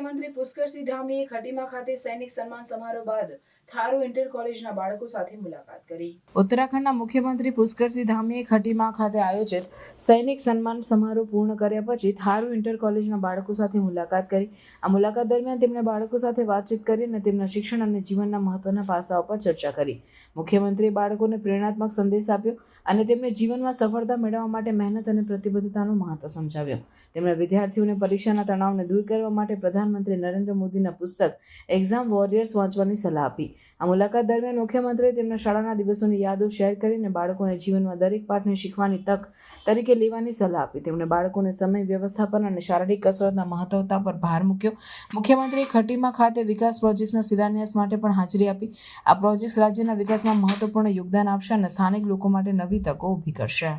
મુખ્યમંત્રી પુષ્કરસિંહ ધામીએ ખટીમા ખાતે સૈનિક સન્માન સમારોહ બાદ થારો ઇન્ટર કોલેજના બાળકો સાથે મુલાકાત કરી. ઉત્તરાખંડના મુખ્યમંત્રી પુષ્કરસિંહ ધામીએ ખટીમા ખાતે આયોજિત સૈનિક સન્માન સમારોહ પૂર્ણ કર્યા પછી થારુ ઇન્ટર કોલેજના બાળકો સાથે મુલાકાત કરી. આ મુલાકાત દરમિયાન તેમણે બાળકો સાથે વાતચીત કરી અને તેમના શિક્ષણ અને જીવનના મહત્વના પાસાઓ પર ચર્ચા કરી. મુખ્યમંત્રીએ બાળકોને પ્રેરણાત્મક સંદેશ આપ્યો અને તેમને જીવનમાં સફળતા મેળવવા માટે મહેનત અને પ્રતિબદ્ધતાનું મહત્વ સમજાવ્યું. તેમણે વિદ્યાર્થીઓને પરીક્ષાના તણાવને દૂર કરવા માટે પ્રધાનમંત્રી નરેન્દ્ર મોદીના પુસ્તક એક્ઝામ વોરિયર્સ વાંચવાની સલાહ આપી. આ મુલાકાત દરમિયાન મુખ્યમંત્રીએ તેમના શાળાના દિવસોની યાદો શેર કરીને બાળકોને જીવનમાં દરેક પાઠને શીખવાની તક તરીકે લેવાની સલાહ આપી. તેમણે બાળકોને સમય, વ્યવસ્થાપન અને શારીરિક કસરતના મહત્વતા પર ભાર મૂક્યો. મુખ્યમંત્રીએ ખટીમા ખાતે વિકાસ પ્રોજેક્ટ્સના શિલાન્યાસ માટે પણ હાજરી આપી. આ પ્રોજેક્ટ્સ રાજ્યના વિકાસમાં મહત્વપૂર્ણ યોગદાન આપશે અને સ્થાનિક લોકો માટે નવી તકો ઊભી કરશે.